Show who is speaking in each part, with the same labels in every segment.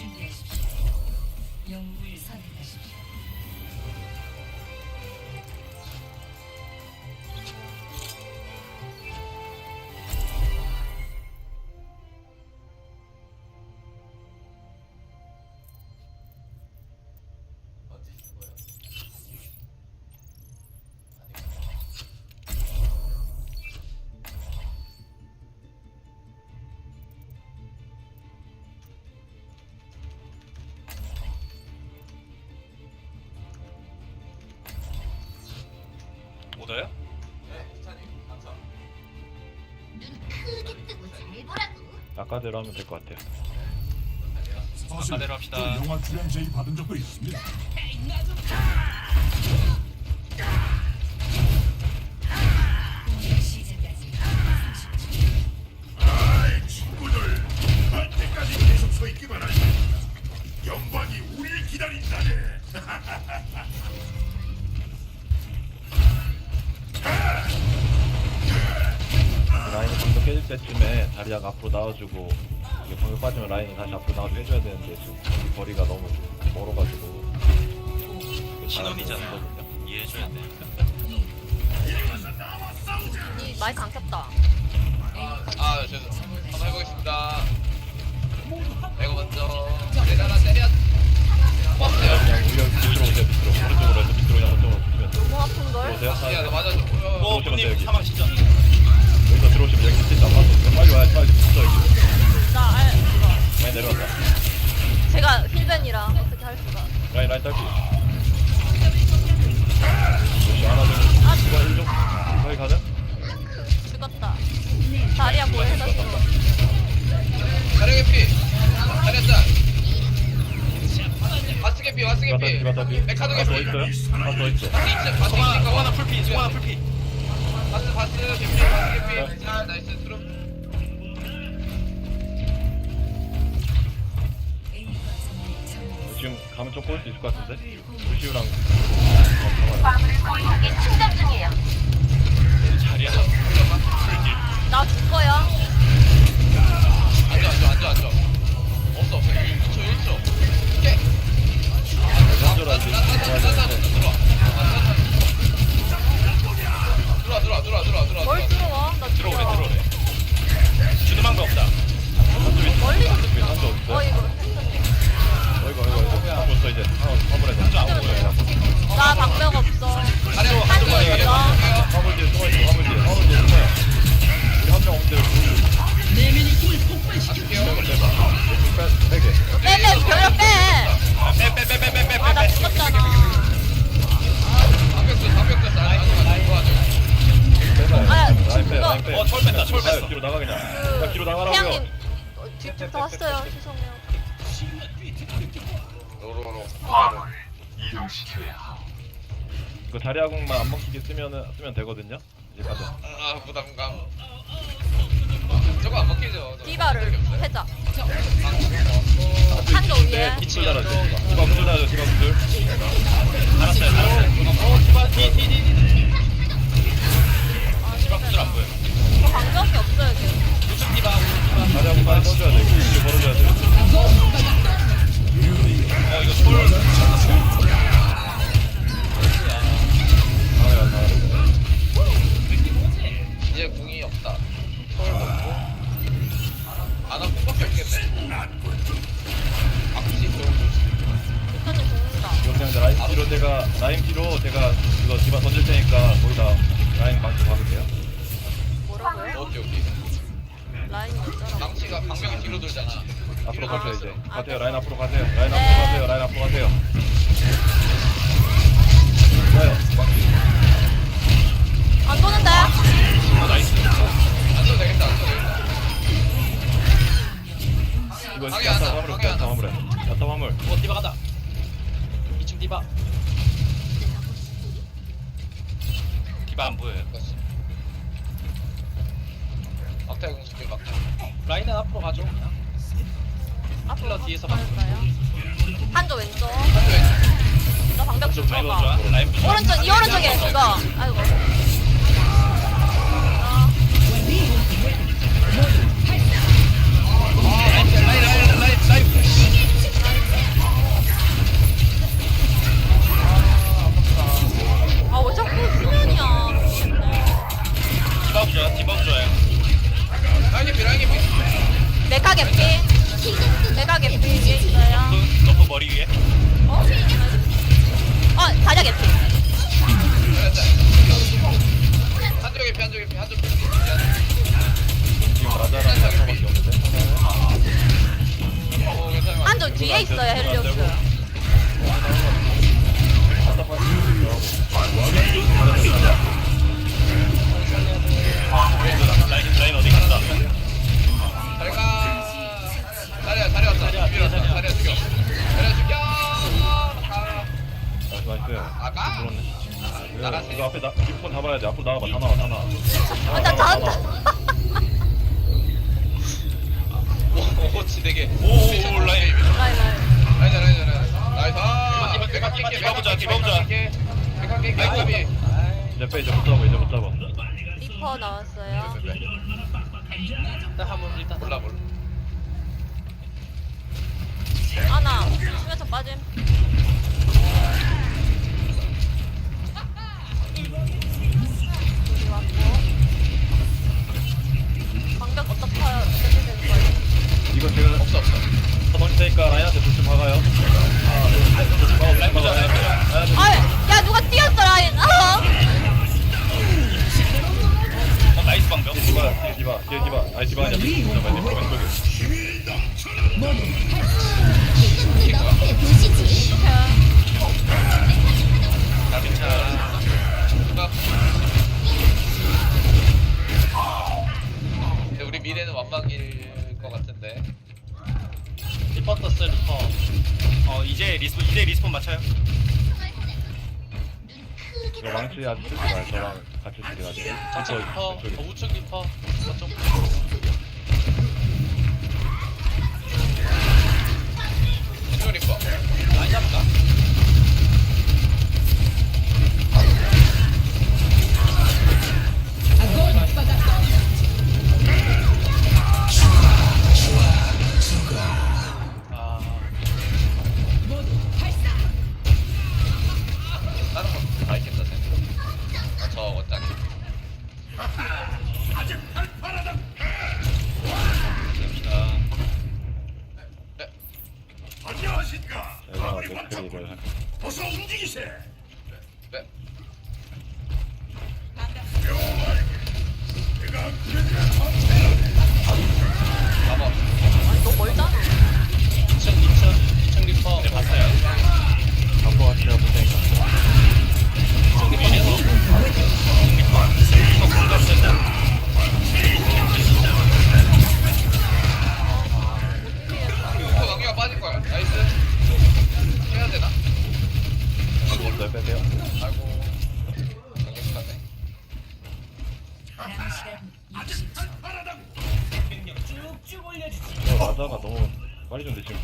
Speaker 1: 준비하십시오. 영웅을 선택하십시오.
Speaker 2: 오더요?
Speaker 3: 크게 뜨고 잘 보라고.
Speaker 4: 아까대로 하면 될 것 같아요.
Speaker 5: 사실
Speaker 2: 아까대로 합시다.
Speaker 5: 저 영화 출연 제의 받은 적도 있습니다.
Speaker 4: 깨질 때쯤에 다리아가 앞으로 나와주고 이게 방금 빠지면 라인이 다시 앞으로 나와주고 해줘야 되는데 지금 이 거리가 너무 멀어가지고
Speaker 2: 신혼이잖아요. 이해해줘야 돼.
Speaker 6: 이 마이크 안 켰다.
Speaker 7: 아, 죄송. 한번 해보겠습니다. 내가 먼저 내려라 내려. 왔어요.
Speaker 4: 그냥 올려 밑으로 오세요 밑으로 오른쪽으로 해서 밑으로 그냥 오른쪽으로 붙으면
Speaker 6: 너무 아픈 걸.
Speaker 4: 들어오세요 자,
Speaker 7: 야, 나 맞아줘. 어,
Speaker 2: 분님. 사망 시전.
Speaker 4: 여기서 들어오시면 여기 밑에 잡아서 빨리 와야 빨리 붙어 여기
Speaker 6: 나 알, 이거.
Speaker 4: 많이 내려왔다
Speaker 6: 제가 힐벤이라 어떻게 할 수가.
Speaker 4: 라인 라인 딸피 역시 하나 둘
Speaker 6: 아,
Speaker 4: 이거 1종 거기 가능?
Speaker 6: 죽었다. 다리야 뭐 해가지고.
Speaker 7: 자력의 피. 짠. 와스게 피, 와스게 피.
Speaker 4: 디바타 피
Speaker 7: 메카도게
Speaker 4: 하나 더
Speaker 7: 피.
Speaker 4: 있어요? 하나 더 있죠
Speaker 7: 바스 있지, 바스 있으니까
Speaker 2: 송하나 풀피, 송하나 풀피.
Speaker 7: 바스, 바스, 개피, 바스게 피. 자, 나이스.
Speaker 1: 점령.
Speaker 4: 지금 가면 좀 꼬일 수 있을 것 같은데? 루시우랑
Speaker 2: 철
Speaker 4: 가요,
Speaker 2: 뺐어.
Speaker 4: 뒤로 나가 그냥
Speaker 6: 그,
Speaker 4: 야 뒤로 나가라고요
Speaker 6: 태양님 어, 뒤쪽 다 왔어요. 죄송해요.
Speaker 7: 로로로.
Speaker 4: 이거 자리아궁만 안 먹히게 쓰면은 쓰면 되거든요 이제 가자
Speaker 7: 아, 부담감. 저거 안 먹히죠? 저
Speaker 6: 디바를? 해자. 한조 위에.
Speaker 4: 네 구슬 달아줘 디바 던질 테니까 거기다 라인 망치 박을게요
Speaker 6: 뭐라고요?
Speaker 7: 어디, 어디.
Speaker 6: 라인이 어쩌라고.
Speaker 7: 망치가 방벽이 뒤로 돌잖아.
Speaker 4: 앞으로 가세요 이제. 가세요 라인 앞으로 가세요 라인
Speaker 6: 네.
Speaker 4: 앞으로 가세요 라인 앞으로 가세요 가요 망치
Speaker 6: 안 도는데?
Speaker 2: 어, 나이스.
Speaker 7: 안 써도 되겠다, 안 방해
Speaker 4: 야타
Speaker 7: 나, 방해 안
Speaker 4: 야타
Speaker 7: 나.
Speaker 4: 화물에 야타 화물
Speaker 2: 어, 디바 가다. 2층 디바. 디바 안 보여요.
Speaker 7: 막타의 공격길 막타.
Speaker 2: 라인은 앞으로 가죠. 그냥.
Speaker 6: 앞으로
Speaker 2: 힐러 뒤에서 봐.
Speaker 6: 가볼까요? 한조 왼쪽.
Speaker 7: 한조 왼쪽.
Speaker 6: 나 방벽 좀
Speaker 2: 라인
Speaker 6: 들어가.
Speaker 2: 라인.
Speaker 6: 오른쪽 이 오른쪽에 그거. 아이고. 디버브 줘요?
Speaker 4: 디버브 줘요?
Speaker 7: 라인이 피
Speaker 4: 라인이 피
Speaker 7: 메카
Speaker 4: 개피. 메카
Speaker 7: 개피 너프
Speaker 4: 머리 위에? 앞으로 나와봐 다 나와 다 나와.
Speaker 6: 아, 나 잘한다.
Speaker 7: 오 지대게
Speaker 2: 오 라인
Speaker 6: 라인 라인.
Speaker 7: 라이자 라이자 라이자 나이스.
Speaker 2: 디바, 디바, 디바 보자, 디바 보자.
Speaker 7: 백각 깨 백각이
Speaker 4: 이제 빼 이제 못 잡아 이제 못 잡아.
Speaker 6: 리퍼 나왔어요.
Speaker 7: 몰라 몰라.
Speaker 6: 아나. 수면차 빠짐. 방벽 어떻게 어떻게 되는 거예요?
Speaker 4: 이거 지금
Speaker 7: 없어 없어.
Speaker 4: 터널 테니까 라인한테 조심 박아요. 어 라인 박아 라인 박아 라인한테
Speaker 6: 아, 야 누가 뛰었어 라인. 아,
Speaker 2: 어 나이스 방벽.
Speaker 4: 디바 뒤에 디바 뒤에 디바. 아니 디바 아니야. 잠깐만 이제 왼쪽에.
Speaker 2: 나 괜찮아.
Speaker 7: 누가 완막일 것 같은데.
Speaker 2: 리퍼 떴어요 리퍼. 어 이제 리스폰 이제 리스폰 맞춰요.
Speaker 4: 이거 망치 아직 쓰지 마요. 저랑 같이 쓰게 가지고
Speaker 2: 자체 리퍼
Speaker 4: 왼쪽에.
Speaker 2: 어, 우측 리퍼. 저쪽.
Speaker 7: 시원 리퍼.
Speaker 2: 라인 잡을까? 아
Speaker 4: 제가
Speaker 5: 마무리 마쳤고
Speaker 4: 맥크리를
Speaker 5: 어서 움직이세.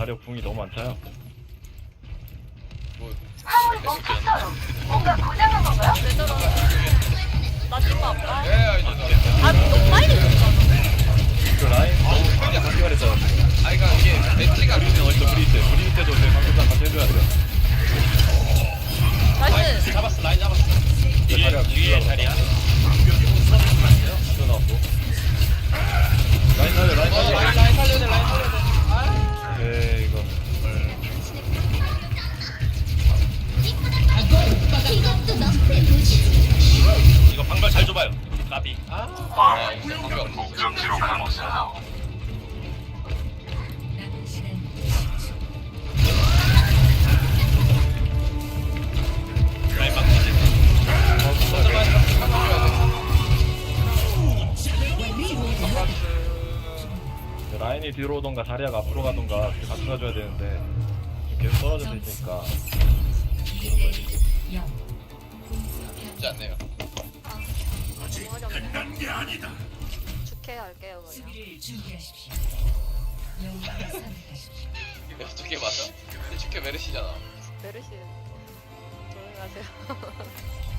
Speaker 4: 자력 궁이 너무 많잖아요
Speaker 7: 뭐
Speaker 3: 뭔가 고장난 건가요?
Speaker 6: 제대로. 나 리퍼 아파.
Speaker 7: 예, 아이
Speaker 6: 저아 너무 빨리 줬잖아.
Speaker 4: 그 라인 너무 빨리 하기 말했잖아
Speaker 7: 아 이거 이게 멘트가
Speaker 4: 브리는 어디서 브리 때 브리 때도 제 방금장 같이 해줘야 돼요
Speaker 6: 나이스.
Speaker 2: 잡았어 라인 잡았어 뒤에
Speaker 4: 자리야,
Speaker 2: 뒤에
Speaker 4: 자리야. 라인이 뒤로 오던가 자리아가 앞으로 가던가 같이 가줘야 되는데 계속 떨어져 있으니까
Speaker 1: 0.
Speaker 7: 쉽지 않네요
Speaker 5: 끝난 게 아니다.
Speaker 6: 축해 할게요 그냥.
Speaker 1: 선택하십시오.
Speaker 7: 어떻게 맞아? 쉽게 메르시잖아
Speaker 6: 메르시. 조용히 하세요.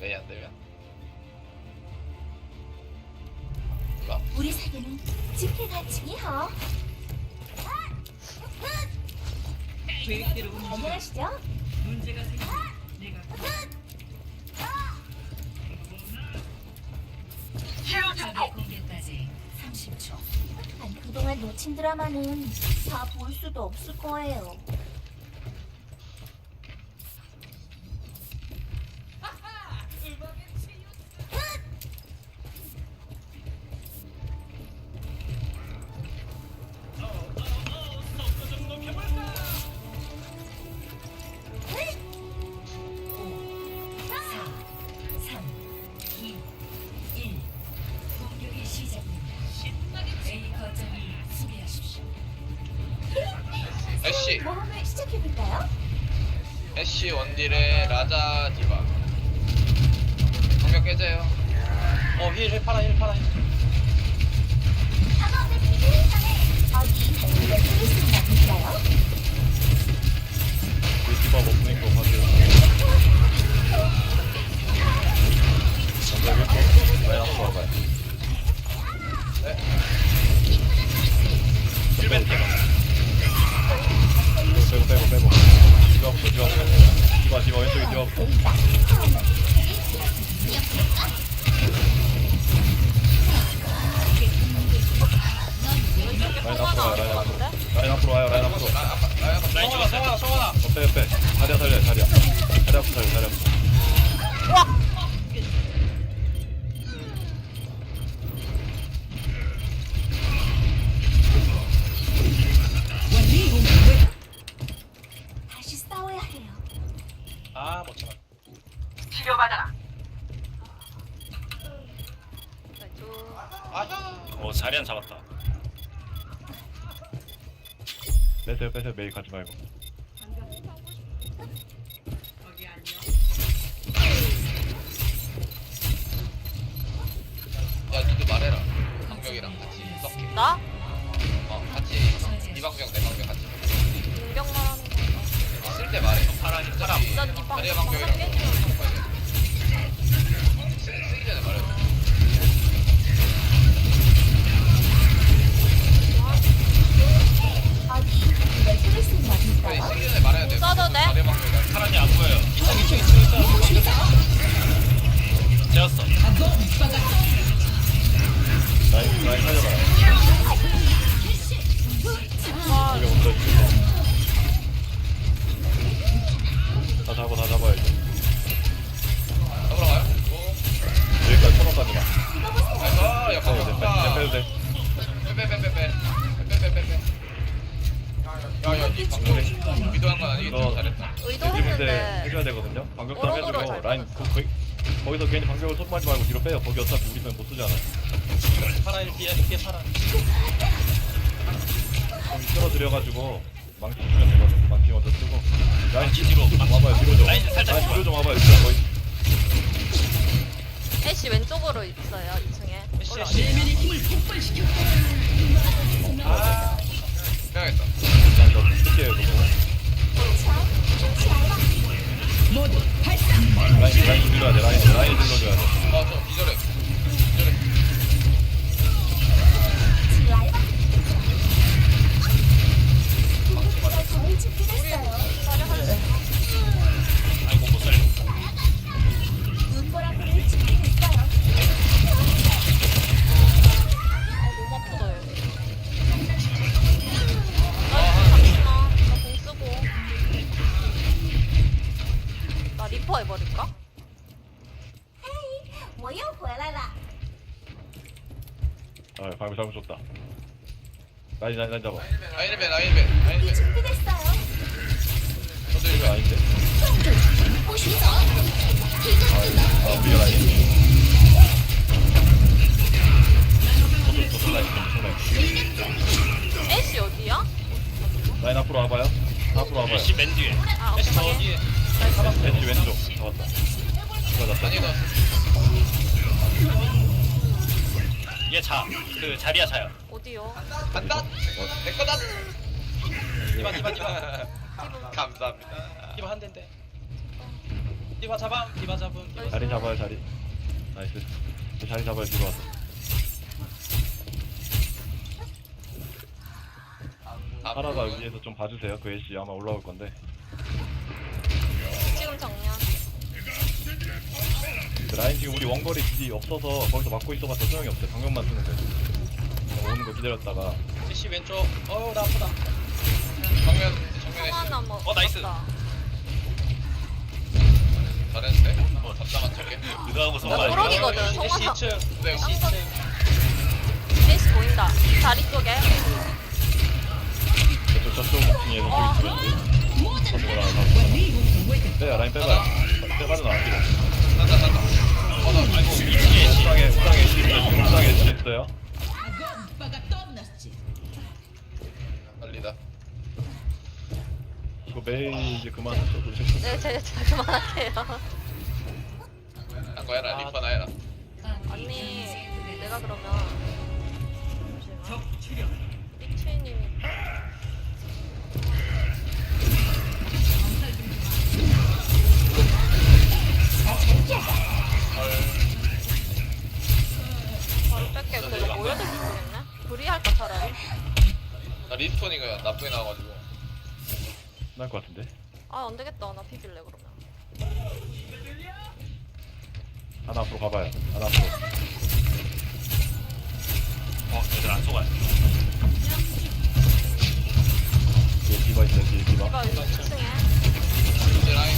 Speaker 7: 왜 안 되면? 이거?
Speaker 3: 우리 사계는 집회 가치니 허. 계획대로 운영하시죠 문제가 생기면 내가 적의
Speaker 1: 공격까지 30초 아니, 그동안 놓친 드라마는 다 볼 수도 없을 거예요.
Speaker 7: 애쉬
Speaker 3: 모험을 시작해볼까요?
Speaker 7: 애쉬 원딜의 라자 디바 공격 깨져요
Speaker 2: 어 힐 힐 팔아 힐 팔아 힐.
Speaker 3: 어디
Speaker 4: 디바 먹는 거 봐줘요. 와봐요.
Speaker 2: 힐 빼도 돼.
Speaker 4: 빼고 빼고 빼고. 디바부터 디바부터. 디바 디바 왼쪽에 디바부터.
Speaker 2: 어 자리안 잡았다.
Speaker 4: 빼세요, 빼세요. 메이 가지 말고.
Speaker 7: 야 니도 말해라 방벽이랑 같이 섞게
Speaker 6: 나?
Speaker 7: 어 같이 이 방벽 내 방벽 같이
Speaker 6: 공격 말하는 거.
Speaker 7: 쓸 때 말해
Speaker 2: 파란 파란.
Speaker 6: 방금
Speaker 7: 방벽이랑
Speaker 3: 왜 크리스가
Speaker 7: 아니
Speaker 3: 볼까요?
Speaker 4: 거기서 괜히 방벽을 쏟아하지 말고 뒤로 빼요. 거기 어차피 우리 편못 쓰잖아.
Speaker 2: 파란 뒤에 뒤에 파란.
Speaker 4: 거기 끌어들여가지고 망치 주면 되거든. 망치 먼저 쓰고. 라인
Speaker 2: 망치 뒤로.
Speaker 4: 와봐요. 뒤로 좀.
Speaker 2: 라인 살짝
Speaker 4: 라인 뒤로 좀 와봐요. 진짜 거의.
Speaker 6: 애쉬 왼쪽으로 있어요. 2층에.
Speaker 2: 애쉬 애쉬.
Speaker 7: 아 빼야겠다
Speaker 4: 일단 저 쓸게요. 이거. 라인 라인 질러야 돼. 라인 라인 질러줘야 돼.
Speaker 7: 아저 기절해 기절해
Speaker 4: 라인 라인 잡아
Speaker 7: 아이언맨
Speaker 2: 아이언맨
Speaker 4: 아니,
Speaker 7: 잡아.
Speaker 2: 자, 그 자리야 자요.
Speaker 6: 어디요?
Speaker 7: 간다 내 거다
Speaker 2: 디바 디바 디바.
Speaker 7: 감사합니다
Speaker 2: 디바 한 대인데. 디바 잡아. 디바 잡음.
Speaker 4: 자리 잡아요 자리. 나이스. 저 자리 잡아요 뒤로 와서. 하나가 위에서 좀 봐주세요. 그 애쉬 아마 올라올 건데.
Speaker 6: 지금 정면.
Speaker 4: 그 라인 지금 우리 원거리 길이 없어서 거기서 막고 있어봤자 소용이 없어요. 방금만 쓰면 돼. 그냥 오는 거 기다렸다가
Speaker 2: 애쉬 왼쪽 어우 나 아프다
Speaker 7: 정면 정면에
Speaker 6: 하나 뭐.
Speaker 2: 어, 나이스.
Speaker 6: 맞다.
Speaker 7: 잘했는데 어 잠깐만 저게
Speaker 2: 그거하고
Speaker 6: 나 모르기거든.
Speaker 2: 애쉬
Speaker 6: 성화사.
Speaker 2: 2층
Speaker 6: 네딴 거. 제이스 보인다. 다리 쪽에.
Speaker 4: 저쪽 저쪽 층에 저쪽 있으면 하나 빼요 라인 빼봐요 빼봐도 나와 뒤로
Speaker 7: 산다 산다 어나 아이고
Speaker 2: 2층에 애쉬
Speaker 4: 옥상에 옥상에 애쉬 있어요 지금 옥상 이거 메이 이제 그만 하죠 우리 셋이.
Speaker 6: 네, 제, 제 그만할게요.
Speaker 7: 한거 해라 리퍼나 해라
Speaker 6: 언니, 내가 그러면. 빅체이님이.
Speaker 4: 나을 것 같은데?
Speaker 6: 아, 안 되겠다. 나 비빌래, 그러면.
Speaker 4: 하나 앞으로 가봐요. 하나 앞으로.
Speaker 2: 어 얘들 안 속아요.
Speaker 4: 뒤에 디바 있어요 뒤에 디바.
Speaker 6: 이거 2층에.
Speaker 7: 이제 라인.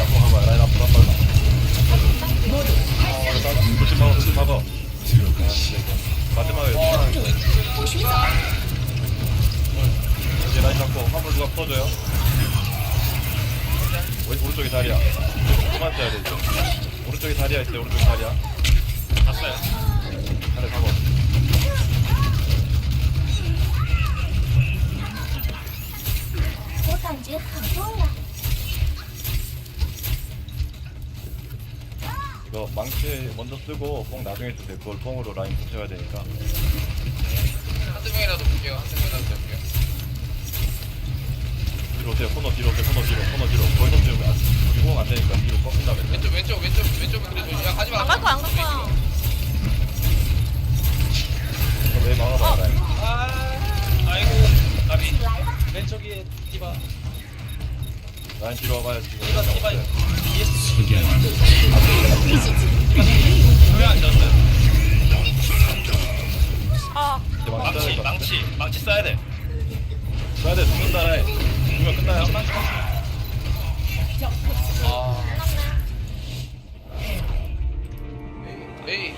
Speaker 4: 앞으로 가봐요. 라인 앞으로 한 발만. 어 조심 막어 조심 막어 이거 마지막에 이제 라인 잡고 화물 누가 풀어줘요 왼- 오른쪽에 다리야 그만 써야 돼 이제 오른쪽에 다리야 있어요 오른쪽에 다리야
Speaker 2: 봤어요
Speaker 4: 하늘 잡아
Speaker 3: 我感觉很重了。
Speaker 4: 이거 망치 먼저 쓰고 뽕 나중에 쓰세요 그걸 뽕으로 라인 붙여야 되니까
Speaker 7: 한두 명이라도 볼게요 한두 명이라도 볼게요
Speaker 4: 오세요 코너 뒤로 코너 뒤로 코너 뒤로. 거기서 지우면 안- 우리 호응 안 되니까 뒤로 꺾은 다음에
Speaker 7: 왼쪽 왼쪽 왼쪽 왼쪽은 그래도 야 가지 마.
Speaker 6: 안 갈 거야, 안 갈 거야.
Speaker 4: 왜 막아봐 라인
Speaker 2: 아 아이고 나비. 왼쪽에 디바.
Speaker 4: 라인 뒤로 와봐요 지금.
Speaker 2: 디바 디바. 왜안 졌어요
Speaker 6: 아,
Speaker 4: 망치.
Speaker 2: 망치 망치 써야 돼.
Speaker 4: 써야 돼 죽는다 라인 죽으면 끝나요
Speaker 7: 아. 에이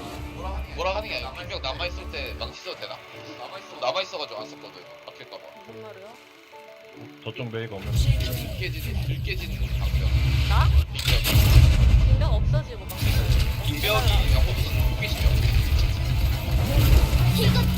Speaker 7: 하는 게 아니라 분명 남아 있을 때 망치 써도 되나? 남아 있어 남아 있어가지고 안 썼거든 바뀔까봐
Speaker 6: 무슨 말이야?
Speaker 4: 저쪽 메이가 없는
Speaker 7: 깨지는 들깨지는 방벽
Speaker 6: 나? 빈병 없어지고 막.
Speaker 2: 빙벽이
Speaker 7: 그냥 호흡선 호기심이 없어
Speaker 3: 이거